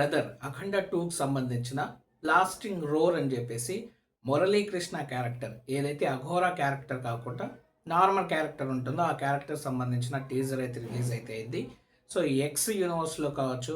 Brother అఖండ టూకి సంబంధించిన lasting roar అని చెప్పేసి మురళీకృష్ణ క్యారెక్టర్ ఏదైతే అఘోరా క్యారెక్టర్ కాకుండా నార్మల్ క్యారెక్టర్ ఉంటుందో ఆ క్యారెక్టర్ సంబంధించిన టీజర్ అయితే రిలీజ్ అయితే అయింది. సో ఎక్స్ యూనివర్స్లో కావచ్చు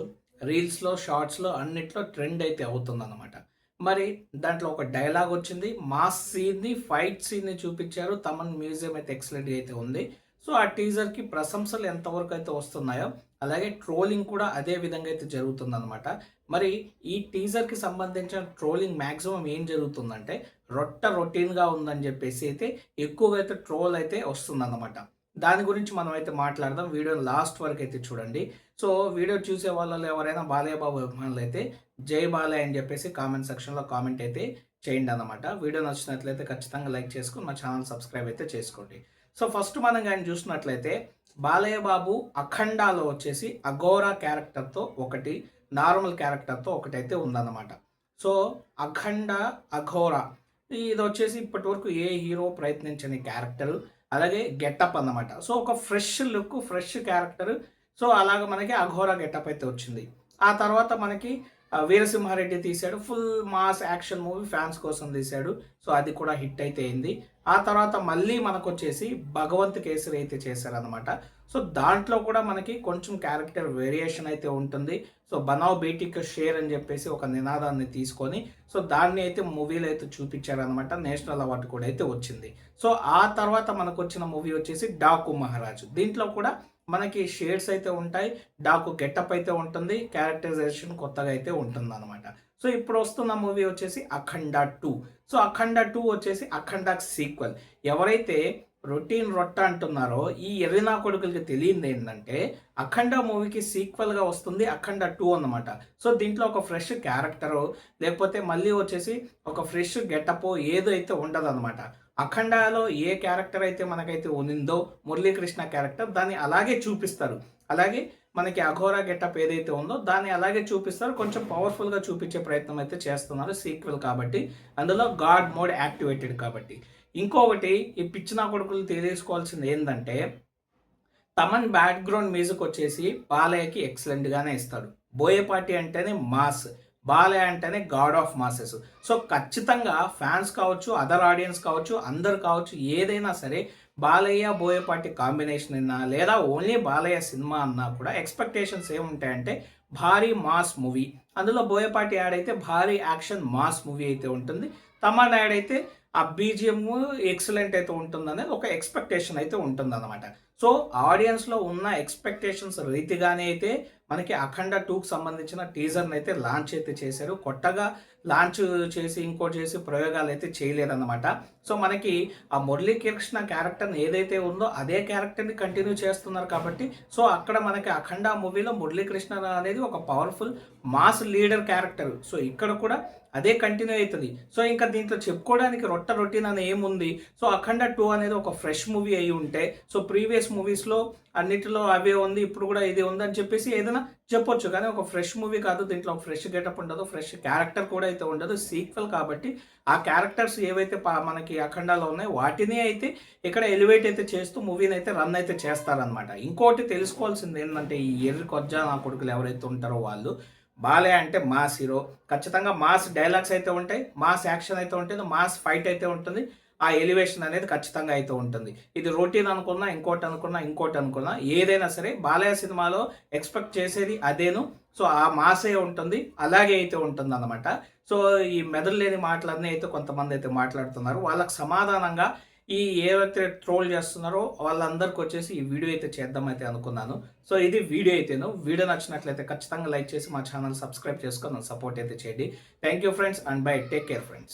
రీల్స్లో షార్ట్స్లో అన్నిట్లో ట్రెండ్ అయితే అవుతుందన్నమాట. మరి దాంట్లో ఒక డైలాగ్ వచ్చింది మాస్ సీన్ని ఫైట్ సీన్ని చూపించారు తమన్ మ్యూజియం అయితే ఎక్సలెంట్ అయితే ఉంది. సో ఆ టీజర్కి ప్రశంసలు ఎంతవరకు అయితే వస్తున్నాయో అలాగే ట్రోలింగ్ కూడా అదే విధంగా అయితే జరుగుతుందన్నమాట. మరి ఈ టీజర్కి సంబంధించిన ట్రోలింగ్ మ్యాక్సిమం ఏం జరుగుతుందంటే రొట్ట రొటీన్గా ఉందని చెప్పేసి అయితే ఎక్కువగా అయితే ట్రోల్ అయితే వస్తుందన్నమాట. దాని గురించి మనం అయితే మాట్లాడదాం. వీడియో లాస్ట్ వరకు అయితే చూడండి. సో వీడియో చూసే వాళ్ళలో ఎవరైనా బాలయ్య బాబు అభిమానులు అయితే జై బాలయ్య అని చెప్పేసి కామెంట్ సెక్షన్లో కామెంట్ అయితే చేయండి అనమాట వీడియో నచ్చినట్లయితే ఖచ్చితంగా లైక్ చేసుకుని మా ఛానల్ సబ్స్క్రైబ్ అయితే చేసుకోండి. సో ఫస్ట్ మనం కానీ చూసినట్లయితే బాలయ్య బాబు అఖండాలో వచ్చేసి అఘోరా క్యారెక్టర్తో ఒకటి నార్మల్ క్యారెక్టర్తో ఒకటి అయితే ఉందన్నమాట. సో అఖండ అఘోరా ఇది వచ్చేసి ఇప్పటి వరకు ఏ హీరో ప్రయత్నించని క్యారెక్టర్ అలాగే గెటప్ అన్నమాట. సో ఒక fresh look fresh character. So అలాగ మనకి అఘోరా గెటప్ అయితే వచ్చింది. ఆ తర్వాత మనకి వీరసింహారెడ్డి తీశాడు full mass action movie fans కోసం తీశాడు. సో అది కూడా హిట్ అయితే అయింది. ఆ తర్వాత మళ్ళీ మనకు వచ్చేసి భగవంత్ కేసరి అయితే చేశారనమాట సో దాంట్లో కూడా మనకి కొంచెం క్యారెక్టర్ వేరియేషన్ అయితే ఉంటుంది. సో బనావ్ బేటిక్ షేర్ అని చెప్పేసి ఒక నినాదాన్ని తీసుకొని సో దాన్ని అయితే మూవీలో అయితే చూపించారనమాట నేషనల్ అవార్డు కూడా అయితే వచ్చింది. సో ఆ తర్వాత మనకు వచ్చిన మూవీ వచ్చేసి డాకు మహారాజు. దీంట్లో కూడా మనకి షేడ్స్ అయితే ఉంటాయి డాకు గెటప్ అయితే ఉంటుంది క్యారెక్టరైజేషన్ కొత్తగా అయితే ఉంటుంది అనమాట సో ఇప్పుడు వస్తున్న మూవీ వచ్చేసి Akhanda two. So Akhanda two వచ్చేసి అఖండ సీక్వెల్ ఎవరైతే రొటీన్ రొట్ట అంటున్నారో ఈ ఎర్రినా కొడుకులకి తెలియంది ఏంటంటే అఖండ మూవీకి సీక్వెల్గా వస్తుంది అఖండ టూ అన్నమాట. సో దీంట్లో ఒక ఫ్రెష్ క్యారెక్టరు లేకపోతే మళ్ళీ వచ్చేసి ఒక ఫ్రెష్ గెటప్ ఏదో అయితే ఉండదు అనమాట అఖండాలో ఏ క్యారెక్టర్ అయితే మనకైతే ఉందో మురళీకృష్ణ క్యారెక్టర్ దాన్ని అలాగే చూపిస్తారు. అలాగే మనకి అఘోరా గెటప్ ఏదైతే ఉందో దాన్ని అలాగే చూపిస్తారు. కొంచెం పవర్ఫుల్గా చూపించే ప్రయత్నం అయితే చేస్తున్నారు సీక్వెల్ కాబట్టి. అందులో గాడ్ మోడ్ యాక్టివేటెడ్ కాబట్టి. ఇంకొకటి ఈ పిచ్చిన కొడుకులు తెలియసుకోవాల్సింది ఏంటంటే తమన్ బ్యాక్గ్రౌండ్ మ్యూజిక్ వచ్చేసి బాలయ్యకి ఎక్సలెంట్గానే ఇస్తాడు. బోయపాటి అంటేనే మాస్ బాలయ్య అంటేనే గాడ్ ఆఫ్ మాసెస్. సో ఖచ్చితంగా ఫ్యాన్స్ కావచ్చు అదర్ ఆడియన్స్ కావచ్చు అందరు కావచ్చు ఏదైనా సరే బాలయ్య బోయపాటి కాంబినేషన్ అన్నా లేదా ఓన్లీ బాలయ్య సినిమా అన్నా కూడా ఎక్స్పెక్టేషన్స్ ఏముంటాయంటే భారీ మాస్ మూవీ. అందులో బోయపాటి యాడ్ అయితే భారీ యాక్షన్ మాస్ మూవీ అయితే ఉంటుంది. తమన్ యాడ్ అయితే ఆ బీజిఎం ఎక్సలెంట్ అయితే ఉంటుంది అనేది ఒక ఎక్స్పెక్టేషన్ అయితే ఉంటుంది అనమాట సో ఆడియన్స్లో ఉన్న ఎక్స్పెక్టేషన్స్ రీతిగానే అయితే మనకి అఖండ టూకి సంబంధించిన టీజర్ని అయితే లాంచ్ అయితే చేశారు. కొత్తగా లాంచ్ చేసి ఇంకోటి చేసి ప్రయోగాలు అయితే చేయలేదన్నమాట. సో మనకి ఆ మురళీకృష్ణ క్యారెక్టర్ని ఏదైతే ఉందో అదే క్యారెక్టర్ని కంటిన్యూ చేస్తున్నారు కాబట్టి సో అక్కడ మనకి అఖండ మూవీలో మురళీకృష్ణ అనేది ఒక powerful mass leader character. So ఇక్కడ కూడా అదే కంటిన్యూ అవుతుంది. సో ఇంకా దీంట్లో చెప్పుకోవడానికి రొట్ట రొటీన్ అని ఏముంది? సో అఖండ టూ అనేది ఒక ఫ్రెష్ మూవీ అయి ఉంటే సో ప్రీవియస్ మూవీస్లో అన్నిటిలో అవే ఉంది ఇప్పుడు కూడా ఇది ఉంది అని చెప్పేసి ఏదైనా చెప్పొచ్చు. కానీ ఒక ఫ్రెష్ మూవీ కాదు దీంట్లో ఒక ఫ్రెష్ గెటప్ ఉండదు ఫ్రెష్ క్యారెక్టర్ కూడా అయితే ఉండదు. సీక్వెల్ కాబట్టి ఆ క్యారెక్టర్స్ ఏవైతే మనకి అఖండాలో ఉన్నాయో వాటిని అయితే ఇక్కడ ఎలివేట్ అయితే చేస్తూ మూవీని అయితే రన్ అయితే చేస్తారనమాట ఇంకోటి తెలుసుకోవాల్సింది ఏంటంటే ఈ ఎర్రి కొజ్జా నా కొడుకులు ఎవరైతే ఉంటారో వాళ్ళు బాలే అంటే మాస్ హీరో. ఖచ్చితంగా మాస్ డైలాగ్స్ అయితే ఉంటాయి మాస్ యాక్షన్ అయితే ఉంటుంది మాస్ ఫైట్ అయితే ఉంటుంది. ఆ ఎలివేషన్ అనేది ఖచ్చితంగా అయితే ఉంటుంది. ఇది రొటీన్ అనుకున్నా ఇంకోటి అనుకున్నా ఇంకోటి అనుకున్నా ఏదైనా సరే బాలయ్య సినిమాలో ఎక్స్పెక్ట్ చేసేది అదేను. సో ఆ మాసే ఉంటుంది అలాగే అయితే ఉంటుంది అనమాట సో ఈ మెదడు లేని మాటలన్నీ అయితే కొంతమంది అయితే మాట్లాడుతున్నారు. వాళ్ళకి సమాధానంగా ఈ ఏవైతే ట్రోల్ చేస్తున్నారో వాళ్ళందరికి వచ్చేసి ఈ వీడియో అయితే చేద్దామైతే అనుకున్నాను. సో ఇది వీడియో అయితేను. వీడియో నచ్చినట్లయితే ఖచ్చితంగా లైక్ చేసి మా ఛానల్ సబ్స్క్రైబ్ చేసుకొని సపోర్ట్ అయితే చేయండి. Thank you friends and bye take care friends